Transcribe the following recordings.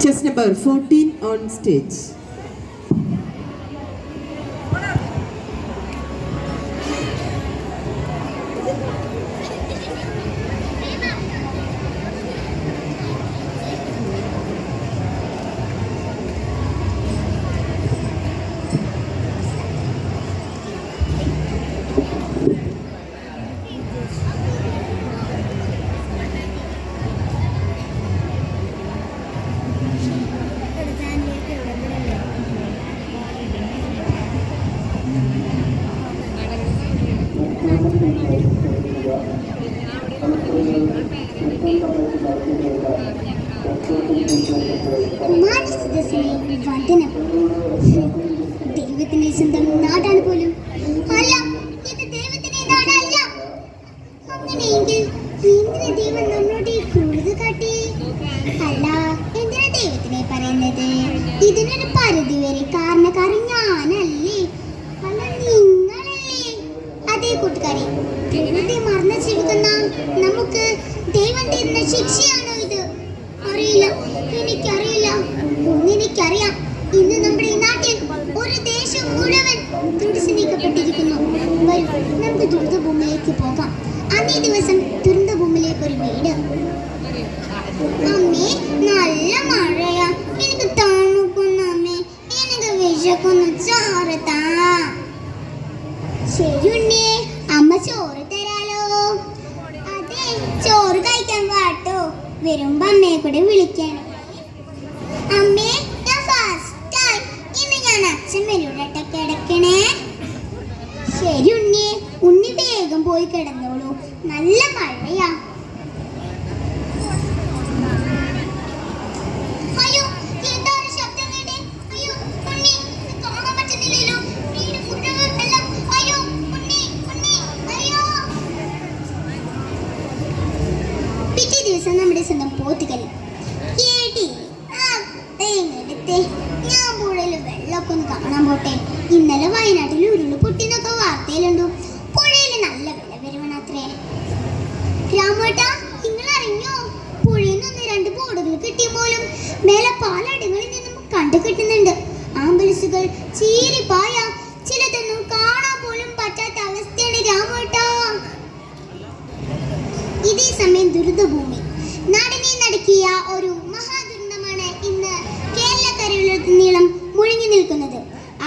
Chess number 14 on stage. ദൈവത്തിന്റെ സ്വന്തം നാടാണ് പോലും. അല്ല നാടല്ല. കാട്ടി? അല്ല എന്തിനാ ദൈവത്തിനെ പറയുന്നത്? ഇതിനൊരു പരിധി വരെ കാരണക്കാരൻ കൂട്ടുകാരെ ദൈവത്തെ മറന്നു ജീവിക്കുന്ന നമുക്ക് ദൈവം തരുന്ന ശിക്ഷയാണോ ഇത്? അറിയില്ല. എനിക്കറിയില്ല. എനിക്കറിയാം ഇന്ന് നമ്മുടെ നാട്ടിൽ ഒരു ദേശം മുഴുവൻ തുടിച്ചു നീക്കപ്പെട്ടിരിക്കുന്നു വരൂ നമുക്ക് ദുരിതഭൂമിയിലേക്ക് പോകാം. അന്നേ ദിവസം ദുരന്തഭൂമിയിലേക്ക് ഒരു വീട്. അമ്മേ വരുമ്പോ അമ്മയെ കൂടെ വിളിക്കണം. അമ്മേ ഞാൻ ശരി ഉണ്ണി ഉണ്ണി വേഗം പോയി കിടന്നോളൂ. നല്ല മഴയാ. ദിവസം നമ്മുടെ സ്വന്തം പോത്തുകൽ ഞാൻ പുഴയിൽ വെള്ളമൊക്കെ ഒന്ന് കാണാൻ പോട്ടെ. ഇന്നലെ വയനാട്ടിൽ ഉരുൾ പൊട്ടിന്നൊക്കെ വാർത്തയിലുണ്ടു. പുഴയിൽ നല്ല വെള്ളം വരുവണത്രേ രാമേട്ടാ നിങ്ങൾ അറിഞ്ഞോ പുഴയിൽ നിന്ന് രണ്ട് ബോർഡുകൾ കിട്ടിയ പോലും മേലെ പാലടങ്ങളിൽ നിന്നും കണ്ടു കിട്ടുന്നുണ്ട്. ആംബുലൻസുകൾ ചീരിപ്പായ ചിലതൊന്നും കാണാൻ പോലും പറ്റാത്ത അവസ്ഥയാണ് രാമേട്ടാ. ഇതേ സമയം ദുരിതഭൂമി. നടുക്കിയ ഒരു മഹാദുരന്തമാണ് ഇന്ന് കേരളക്കരയിലുടനീളം മുഴങ്ങി നിൽക്കുന്നത്.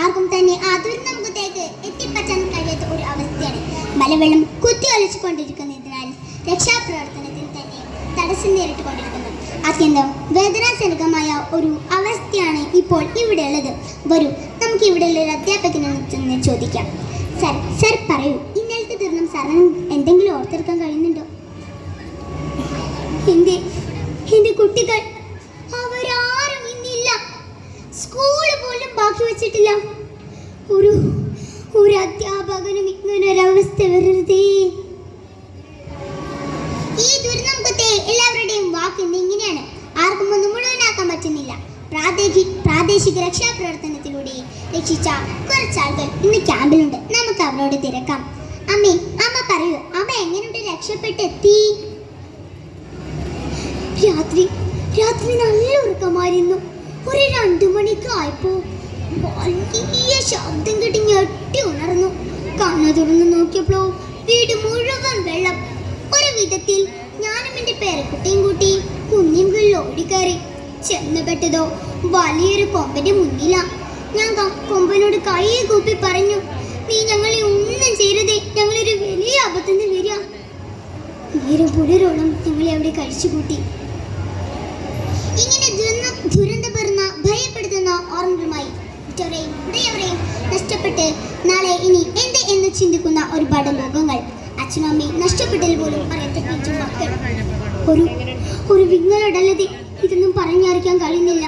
ആർക്കും തന്നെ ആ ദുരന്തമുഖത്തേക്ക് എത്തിപ്പറ്റാൻ കഴിയാത്ത ഒരു അവസ്ഥയാണ് മലവെള്ളം കുത്തിയൊലിച്ചുകൊണ്ടിരിക്കുന്നതിനാൽ രക്ഷാപ്രവർത്തനത്തിൽ തന്നെ തടസ്സം നേരിട്ടുകൊണ്ടിരിക്കുന്നു. അത്യന്തം വേദനാജനകമായ ഒരു അവസ്ഥയാണ് ഇപ്പോൾ ഇവിടെ ഉള്ളത്. വരൂ നമുക്ക് ഇവിടെയുള്ള ഒരു അധ്യാപകനെ ചോദിക്കാം. സർ സർ പറയൂ ഇന്നലത്തെ ദുരന്തം സാറിന് എന്തെങ്കിലും ഓർത്തെടുക്കാൻ കഴിയുന്നുണ്ടോ? എന്റെ കുട്ടികൾ. അവരാരും ഇന്നില്ല. സ്കൂൾ പോലും ബാക്കി വെച്ചിട്ടില്ല. ഒരു ഒരു അധ്യാപകനും ഇങ്ങനെ ഒരവസ്ഥ വരരുതേ. ഈ ദുരിതമുഖത്തെ എല്ലാവരുടെയും വാക്ക് ഇന്ന് ഇങ്ങനെയാണ്. ആർക്കും ഒന്നും മുഴുവനാക്കാൻ പറ്റുന്നില്ല. പ്രാദേശിക പ്രാദേശിക രക്ഷാപ്രവർത്തനത്തിലൂടെ രക്ഷിച്ച കുറച്ചാളുകൾ ഇന്ന് ക്യാമ്പിലുണ്ട്. നമുക്ക് അവരോട് തിരക്കാം. അമ്മേ അമ്മ പറയൂ. അമ്മ എങ്ങനെയുണ്ട്? രക്ഷപ്പെട്ടെത്തി രാത്രി രാത്രി നല്ല ഉറക്കമായിരുന്നു. ഒരു രണ്ടു മണിക്കായപ്പോ വലിയ ശബ്ദം കേട്ട് ഞെട്ടി ഉണർന്നു. കണ്ണു തുറന്നു നോക്കിയപ്പോ വീട് മുഴുവൻ വെള്ളം. ഒരു വിധത്തിൽ ഞാനും എന്റെ പേരക്കുട്ടിയും കൂട്ടി കുഞ്ഞും കീഴിൽ ഓടിക്കയറി. ചെന്നപ്പെട്ടതോ വലിയൊരു കൊമ്പന്റെ മുന്നിലാ. ഞാൻ കൊമ്പനോട് കൈ കൂപ്പി പറഞ്ഞു നീ ഞങ്ങളെ ഒന്നും ചെയ്യരുതേ ഞങ്ങളൊരു വലിയ അബദ്ധത്തിൽ വരിക. നേരം പുലരോളം ഞങ്ങളെ അവിടെ കഴിച്ചുകൂട്ടി. ഇങ്ങനെ നഷ്ടപ്പെട്ട് നാളെ ഇനി എന്ത് എന്ന് ചിന്തിക്കുന്ന ഒരുപാട് ലോകങ്ങൾ അച്ഛനും നഷ്ടപ്പെട്ടതിൽ പോലും അറിയാത്ത ഒരു ഒരു വിങ്ങലോടല്ലാതെ ഇതൊന്നും പറഞ്ഞറിയിക്കാൻ കഴിയുന്നില്ല.